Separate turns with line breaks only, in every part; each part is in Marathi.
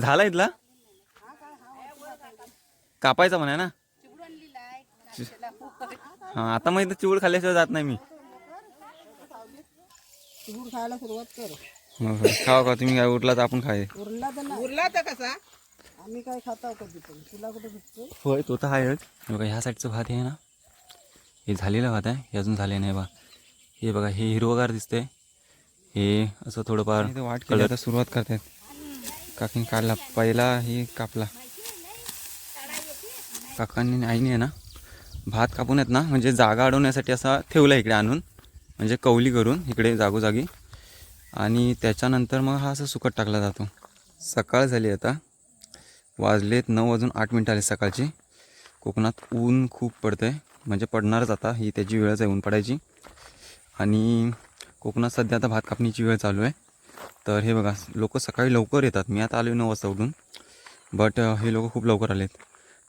झाला इथला? कापायचा म्हणा ना? हा आता मग इथं चिवड खाल्ल्याशिवाय जात नाही मी.
चिवड खायला सुरुवात कर.
खावा का तुम्ही काय उरला तर आपण खाय.
उरला तर नाही. उरला तर कसा? आम्ही काय खातो कधी पण तुला कुठे भेटतो
होय तो तर आहेच बघा ह्या साईडचं भात हे ना. हे झालेलं भात आहे. हे अजून झाले नाही बा. हे बघा हे हिरवगार दिसतंय. हे असं थोडंफार वाट कलर सुरुवात करतात काकीने काढला. पहिला हे कापला. काकांनी आईने आहे ना भात कापून आहेत ना म्हणजे जागा अडवण्यासाठी असा ठेवला इकडे आणून. म्हणजे कवली करून इकडे जागोजागी. आणि त्याच्यानंतर मग हा असं सुकट टाकला जातो. सकाळ झाली आता. वाजलेत नऊ वाजून आठ मिनटं आले सकाळची. कोकणात ऊन खूप पडतं आहे म्हणजे पडणारच आता. ही त्याची वेळच आहे ऊन पडायची. आणि कोकणात सध्या आता भात कापणीची वेळ चालू आहे. तर हे बघा लोक सकाळी लवकर येतात. मी आता आलो नऊ वाजता उठून. बट हे लोक खूप लवकर आलेत.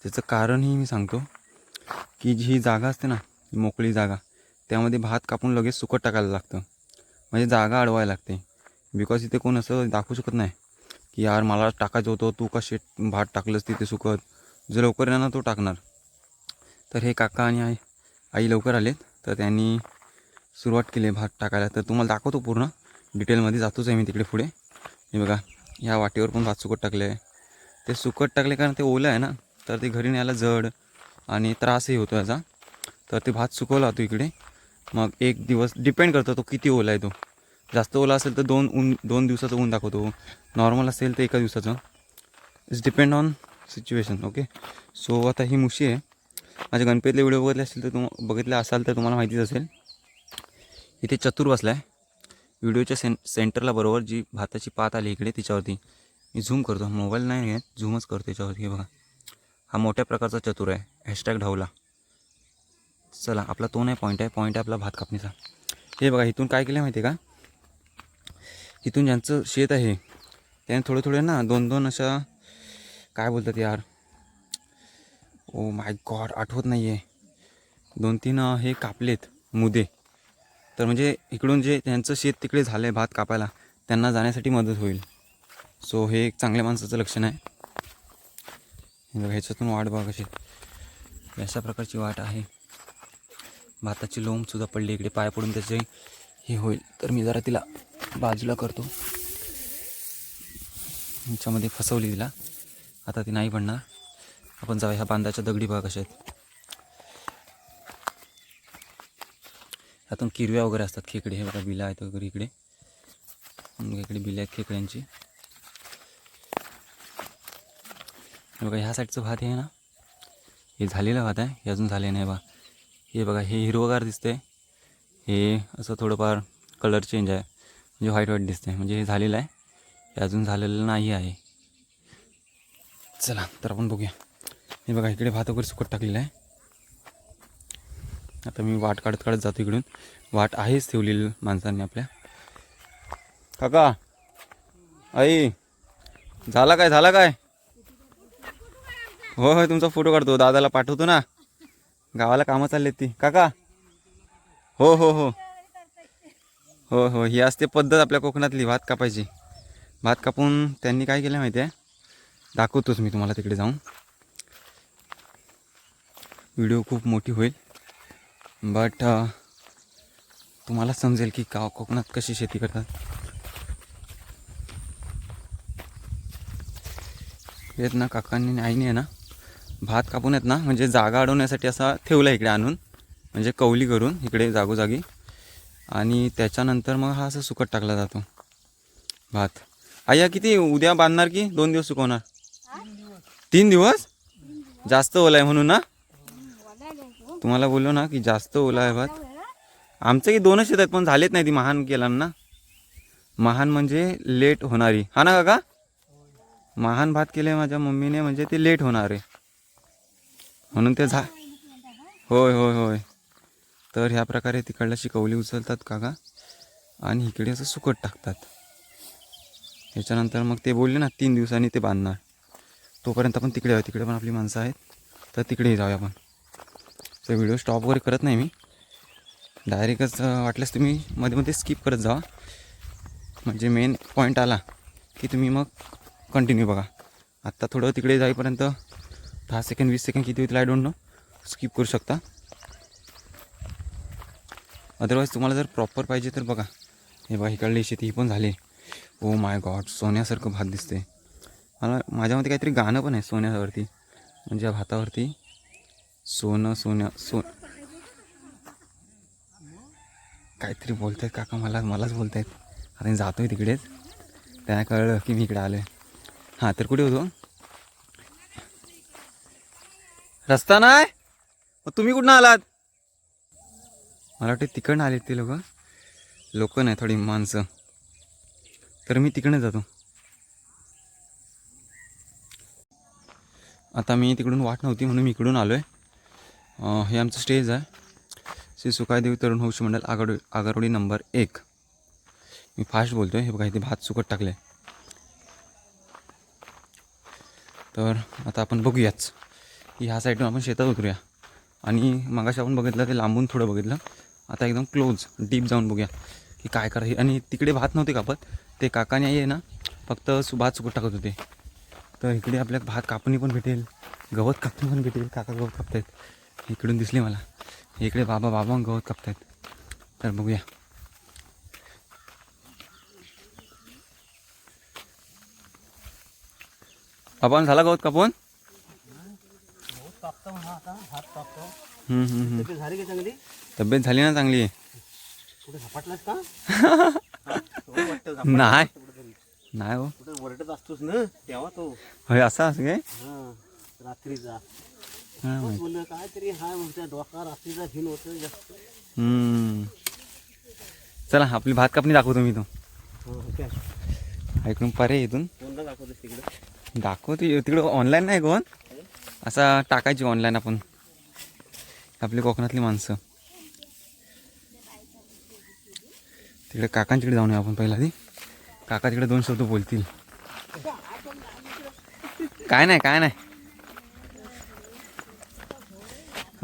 त्याचं कारणही मी सांगतो की जी ही जागा असते ना ही मोकळी जागा त्यामध्ये भात कापून लगेच सुकट टाकायला लागतं. म्हणजे जागा अडवायला लागते. बिकॉज इथे कोण असं दाखवू शकत नाही की यार मला टाकायचं होतं तू कसे भात टाकलंस तिथे सुकत. जो लवकर येणार ना तो टाकणार. तर हे काका आणि आई आई लवकर आलेत. तर त्यांनी सुरुवात केली भात टाकायला. तर तुम्हाला दाखवतो पूर्ण. डिटेलमध्ये जातोच आहे मी तिकडे पुढे. हे बघा ह्या वाटेवर पण भात सुकट टाकले आहे ते सुकट टाकले कारण ते ओलं आहे ना तर ते घरी न्यायला जड आणि त्रासही होतो याचा. तर ते भात सुकवला होतो इकडे. मग एक दिवस डिपेंड करतो तो किती ओला आहे तो. जास्त ओला असेल तर दोन ऊन दोन दिवसाचं ऊन दाखवतो. नॉर्मल असेल तर एका दिवसाचं. It's depend on situation okay so आता ही मुशी आहे. माझ्या गणपतीतले व्हिडिओ बघितले असतील तर तुम बघितले असाल तर तुम्हाला माहितीच असेल. इथे चतुर बसला आहे व्हिडिओच्या सें सेंटरला बरोबर जी भाताची पात आली इकडे तिच्यावरती मी झूम करतो. मोबाईल नाही घेत झूमच करतो त्याच्यावरती हे बघा. हा मोठ्या प्रकारचा चतुर आहे. हॅशटॅग ढवला. चला आपला तो नाही पॉईंट आहे. पॉईंट आहे आपला भात कापणीचा. हे बघा इथून काय केलं माहिती आहे का? इथून ज्यांचं शेत आहे त्याने थोडे थोडे ना दोन दोन अशा काय बोलतात यार? ओ माय गॉड आठवत नाही आहे दोन तीन हे कापलेत मुदे. तर म्हणजे इकडून जे त्यांचं शेत तिकडे झालं आहे भात कापायला त्यांना जाण्यासाठी मदत होईल. सो हे एक चांगल्या माणसाचं लक्षण आहे. ह्याच्यातून वाट बघा कशी. अशा प्रकारची वाट आहे. भाताची लोंबसुद्धा पडली इकडे पाय पडून त्याचे हे होईल. तर मी जरा तिला बाजूला करतो. ह्याच्यामध्ये फसवली तिला. आता ती नाही पडणार आपण जाऊया ह्या बांधाच्या दगडी भाग अशा आहेत. त्यातून किरव्या वगैरे असतात खेकडे हे बघा बिला आहेत वगैरे इकडे. इकडे बिलं आहेत खेकड्यांची. हे बघा ह्या साईडचं भात हे ना हे झालेलं भात आहे हे अजून झाले नाही बा. हे बघा हे हिरवगार दिसते हे असं थोडंफार कलर चेंज आहे. म्हणजे व्हाईट व्हाईट दिसते म्हणजे हे झालेलं आहे. हे अजून झालेलं नाही आहे. चला तर आपण बघूया. हे बघा इकडे भात वगैरे सुकट टाकलेलं आहे. आता मी वाट काढत काढत जातो इकडून. वाट आहेच ठेवलेली माणसांनी आपल्या. काका. आई. झाला काय? झाला काय? हो हो तुमचा फोटो काढतो. दादाला पाठवतो ना. गावाला कामं चाललेत ती. काका. हो हो हो. हो हो. ही असते पद्धत आपल्या कोकणातली. भात कापायची. भात कापून त्यांनी काय केलं माहिती आहे दाखवतोच मी तुम्हाला तिकडे जाऊन. व्हिडिओ खूप मोठी होईल. बट तुम्हाला समजेल की गाव कोकणात कशी शेती करतात? येत ना काकांनी आईने आहे ना भात कापून आहेत ना म्हणजे जागा अडवण्यासाठी असा ठेवला इकडे आणून म्हणजे कौली करून इकडे जागोजागी. आणि त्याच्यानंतर मग हा असं सुकट टाकला जातो भात. आया किती उद्या बांधणार की दोन दिवस सुकवणार? तीन दिवस? जास्त ओला आहे म्हणून ना? तुम्हाला बोललो ना की जास्त ओला आहे भात. आमचं की दोनच शेतात पण झालेत नाही ती महान केला ना महान म्हणजे लेट होणारी. हा ना काका? महान भात केले माझ्या मम्मीने म्हणजे ते लेट होणार आहे. म्हणून ते झा होय होय होय. तर ह्या प्रकारे तिकडला शिकवली उचलतात काका. आणि इकडे असं सुकट टाकतात. याच्यानंतर मग ते बोलले ना तीन दिवसांनी ते बांधणार. तोपर्यंत आपण तिकडे आहोत तिकडे पण आपली माणसं आहेत. तर तिकडेही जाऊया आपण. तर व्हिडिओ स्टॉप वगैरे करत नाही मी. डायरेक्टच वाटल्यास तुम्ही मध्ये मध्ये स्किप करत जा. म्हणजे मेन पॉईंट आला की तुम्ही मग कंटिन्यू बघा. आत्ता थोडं तिकडे जाईपर्यंत दहा सेकंड वीस सेकंड किती होतील आय डोंट नो स्किप करू शकता. अदरवाईज तुम्हाला जर प्रॉपर पाहिजे तर बघा. हे बघा इकडली शेती ही पण झाली. ओ माय गॉड सोन्यासारखं भात दिसते मला माझ्यामध्ये काहीतरी गाणं पण आहे सोन्यावरती. म्हणजे या भातावरती. सोनं सोन्या सोन काहीतरी बोलतायत काका मला मलाच बोलतायत. आता मी जातोय तिकडेच. त्यांना कळलं की मी इकडे आलो आहे हां तर कुठे होतो? रस्ता नाही? मग तुम्ही कुठनं आलात? मला वाटतं तिकडनं आलेत ते लोक. लोक नाही थोडी माणसं. तर मी तिकडनं जातो. आता मी तिकडून वाट नव्हती म्हणून मी इकडून आलो आहे हे आमचं स्टेज आहे. श्री सुकायदेवी तरुण हौश मंडळ आगड आगारोडी नंबर एक. मी फास्ट बोलतो आहे हे बघा इथे भात सुकट टाकले. तर आता आपण बघूयाच. की ह्या साईडून आपण शेतात उतरूया. आणि मगाशी आपण बघितलं ते लांबून थोडं बघितलं. आता एकदम क्लोज डीप जाऊन बघूया. की काय करायचं आणि तिकडे भात नव्हते कापत. ते काकाने आहे ना फक्त सु भात सुकट टाकत होते. तर इकडे आपल्याला भात कापणी पण भेटेल. गवत कापणी पण भेटेल. काका गवत कापतायत. इकडून दिसले मला. इकडे बाबा बाबा गवत कापतायत. तर बघूया. आपण झाला गवत कापून? तब्येत झाली ना चांगली?
हा?
नाही. नाही हो.
ना तेव्हा तो.
असं असं काय?
रात्रीचा.
हा,
हाय डोका रात्रीचा होतं जास्त.
हम्म. चला आपली भात कापणी दाखवतो मी तो
हो, काय?
ऐकून परे इथून.
कोणता दाखवतोस तिकडे?
दाखवते तिकडं ऑनलाईन नाही कोण असा टाकायची ऑनलाईन आपण. आपली कोकणातली माणसं. तिकडे काकांच्याकडे जाऊन येऊ आपण पहिला आधी. काका तिकडे दोन शब्द बोलतील. काय नाही काय नाही.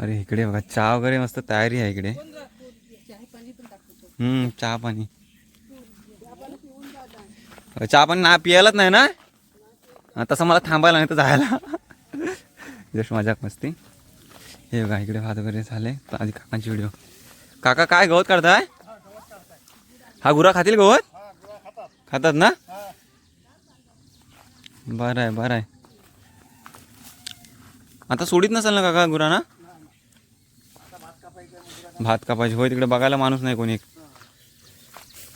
अरे इकडे बघा चहा वगैरे मस्त तयारी आहे इकडे. हम्म चहा पाणी. चहा पाणी ना पियालाच नाही ना? तसं मला थांबायला नाही तर जायला. जस्ट मजाक मस्ती. हे बघा इकडे भात वगैरे झाले. तर आधी काकांची व्हिडिओ काका काय गवत काढताय? हा गुरा खातील गवत? खातात ना? बरं आहे बरं आहे. आता सोडीत नसेल ना काका गुरा ना भात कापायचे. होय तिकडे बघायला माणूस नाही कोणी.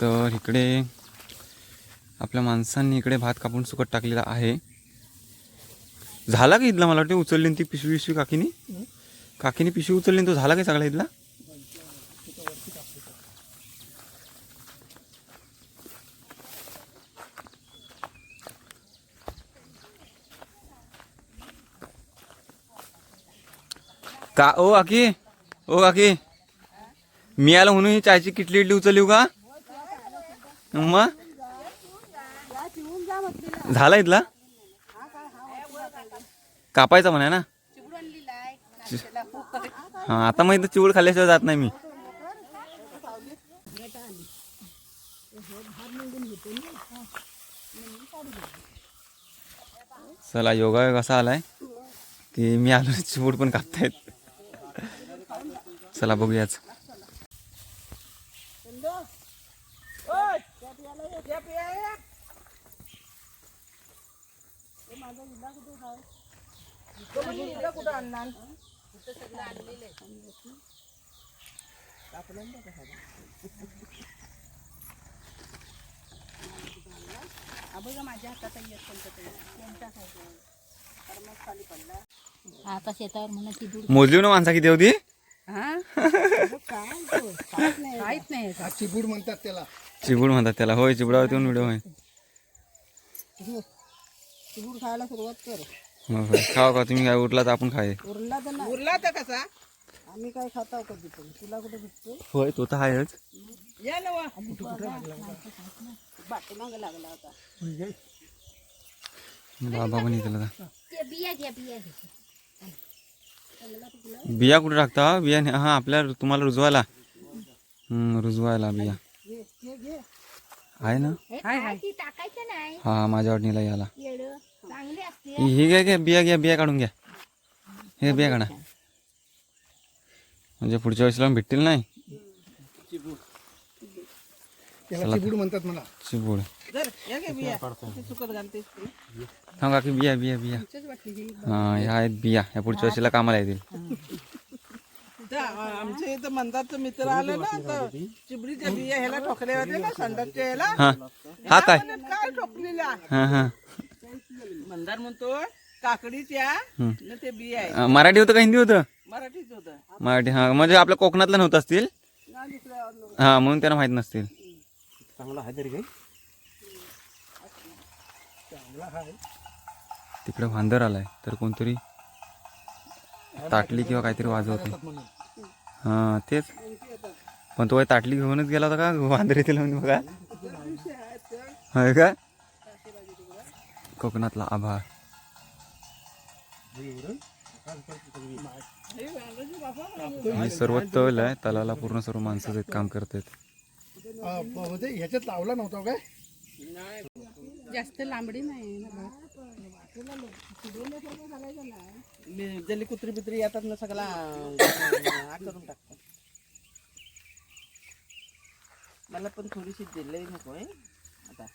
तर इकडे आपल्या माणसांनी इकडे भात कापून सुकट टाकलेला आहे. झाला का इथला? मला वाटते उचलली ती पिशवी पिशवी काकीनी? काकीने पिशवी उचलली तो झाला काय सगळा इथला? का? ओ काकी ओ काकी. मी आलो म्हणून ही चहाची किटली इडली उचलली का मग झाला इथला? कापायचा म्हणे ना? हा आता मग इथं चिवड खाल्ल्याशिवाय जात नाही मी. चला योगा कसा आलाय की मी आलो चिवड पण कापतायत. चला बघूयाच.
आता शेतावर म्हणा
मोजली ना माणसा किती होती?
काहीच नाही.
चिबूड म्हणतात त्याला.
चिबूड म्हणतात त्याला. होय चिबडावरती व्हिडिओ आहे.
चिबूड खायला सुरुवात कर.
हो खावा का? तुम्ही काय उरला तर आपण खाय.
उरला तर नाही. उरला तर कसा? आम्ही काय खाताव कधी पण तुला कुठे भेटतो?
होय तो तर आहेच.
या ना वा. लागला होता.
बाबा पण इथं होता.
ते बिया घ्या बिया घ्या.
बिया कुठे टाकता? बिया ने- हा आपल्या तुम्हाला रुजवायला. हम्म, रुजवायला बिया. आहे ना?
हे काय ती टाकायचं नाही.
हा माझ्या वाटणीला याला.
येड.
ही घ्या घ्या बिया घ्या बिया काढून घ्या. हे बिया काढा. म्हणजे पुढच्या वेळेसला भेटतील नाही?
त्याला चिबूड म्हणतात मला.
चिबूड. थांब काकी बिया बिया बिया. हा ह्या आहेत बिया. ह्या पुढच्या वर्षीला कामाला येतील.
आमच्या इथं मंदारचं मित्र आलं ना तर चिबडीच्या बिया ह्याला ठोकल्या होत्या ना संडासच्या ह्याला?
हा. हा काय?
म्हणे, काय ठोकलेल्या?
हा हा.
मंदार म्हणतो काकडीच्या न ते बिया आहे
अं, मराठी होतं का हिंदी होतं?
मराठीच होतं.
मराठी हा. म्हणजे आपल्या कोकणातलं नव्हतं असतील?
ना दुसऱ्या
हा म्हणून त्यांना माहीत नसतील.
चांगला आहे तरी काही.
तिकडे वांदर आलाय तर कोणतरी ताटली किंवा काहीतरी वाजवते. हा तेच. पण तो ताटली घेऊनच गेला होता का? वांदर येतील म्हणून बघा. होय का? कोकणातला आभाळ. हे सर्व तल आहे तलाला पूर्ण सर्व माणसं आहेत, काम करतात
ह्याच्यात लावला नव्हता काय?
जास्त लांबडी नाही जल्ली
जली कुत्री बित्री येतात ना सगळा करून टाकतात. मला पण थोडीशी दिलंय नको आहे. आता.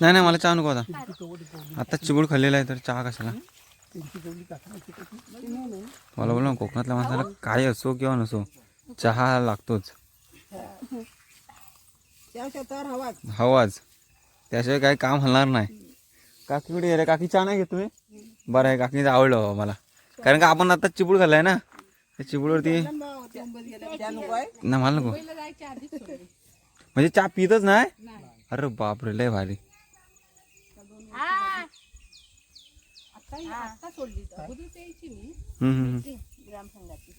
नाही नाही मला चहा नको आता. आता चिबूड खाल्लेला आहे तर चहा कशाला? मला बोला कोकणातल्या माणसाला काय असो किंवा नसो चहा लागतोच.
त्या शेतावर हवाच.
हवाच. त्याशिवाय काही काम हलणार नाही. काकी कुठे गेले? काकी चहा नाही घेतोय बरं आहे काकीचं आवडलं बाबा मला. कारण का आपण आता चिबूड खाल्लाय ना? त्या
आहे
ना मला नको. म्हणजे चहा पितच नाही? अरे बापरे लय भारी. हम्म, हम्म, हम्म.
ग्रामसंघाची.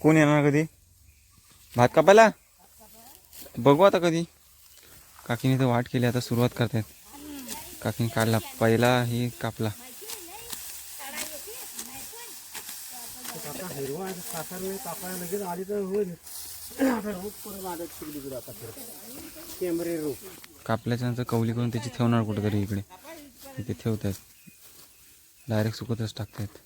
कोण येणार कधी? भात कापायला? बघू आता कधी. काकीने तर वाट केली आता सुरुवात करतायत. काकीने काढला पहिला ही कापला. कापल्याच्या नंतर कवली करून त्याची ठेवणार कुठेतरी इकडे. इथे ठेवतायत. डायरेक्ट सुकतच टाकतायत.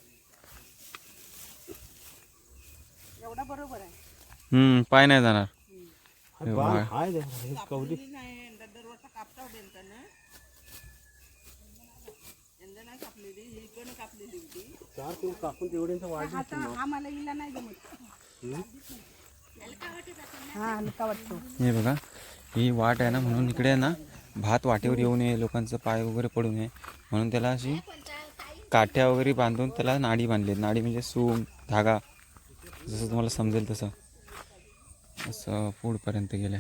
एवढा बरोबर आहे.
हम्म पाय नाही जाणार. हे वा-
कापली नाही दरवर्षा कापता बेलता ना. यंदा नाही कापलेली ही इकडनं कापलेली होती.
आता आम्हाला हिला नाही जमत. हा हलका वाटतो.
हे बघा ही वाट आहे ना म्हणून इकडे आहे ना भात वाटेवर येऊ नये लोकांचं पाय वगैरे पडू नये. म्हणून त्याला अशी काठ्या वगैरे बांधून त्याला नाडी बांधली. नाडी म्हणजे सूम धागा जसं तुम्हाला समजेल तसं. असं पुढपर्यंत गेलं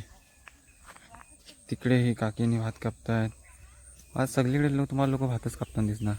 तिकडे ही काकीने भात कापतायत. आज सगळीकडे लोक तुम्हाला लोक भातच कापताना दिसणार.